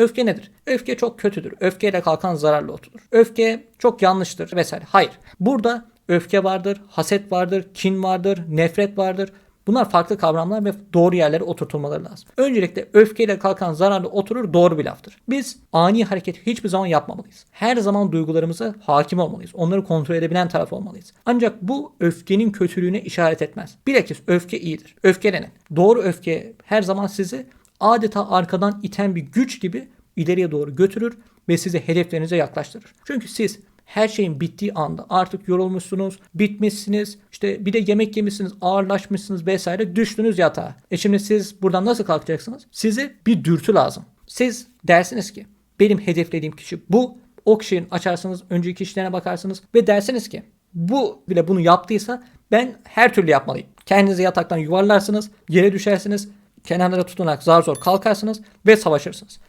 Öfke nedir? Öfke çok kötüdür. Öfkeyle kalkan zararlı otudur. Öfke çok yanlıştır vesaire. Hayır. Burada öfke vardır, haset vardır, kin vardır, nefret vardır. Bunlar farklı kavramlar ve doğru yerlere oturtulmaları lazım. Öncelikle öfkeyle kalkan zararlı oturur doğru bir laftır. Biz ani hareket hiçbir zaman yapmamalıyız. Her zaman duygularımıza hakim olmalıyız. Onları kontrol edebilen taraf olmalıyız. Ancak bu öfkenin kötülüğüne işaret etmez. Bilakis öfke iyidir. Öfkelenin. Doğru öfke her zaman sizi adeta arkadan iten bir güç gibi ileriye doğru götürür ve sizi hedeflerinize yaklaştırır. Çünkü siz her şeyin bittiği anda artık yorulmuşsunuz, bitmişsiniz, işte bir de yemek yemişsiniz, ağırlaşmışsınız vesaire düştünüz yatağa. E şimdi siz buradan nasıl kalkacaksınız? Size bir dürtü lazım. Siz dersiniz ki benim hedeflediğim kişi bu. O kişinin açarsınız, önceki işlerine bakarsınız ve dersiniz ki bu bile bunu yaptıysa ben her türlü yapmalıyım. Kendinizi yataktan yuvarlarsınız, yere düşersiniz, kenarlara tutunarak zar zor kalkarsınız ve savaşırsınız.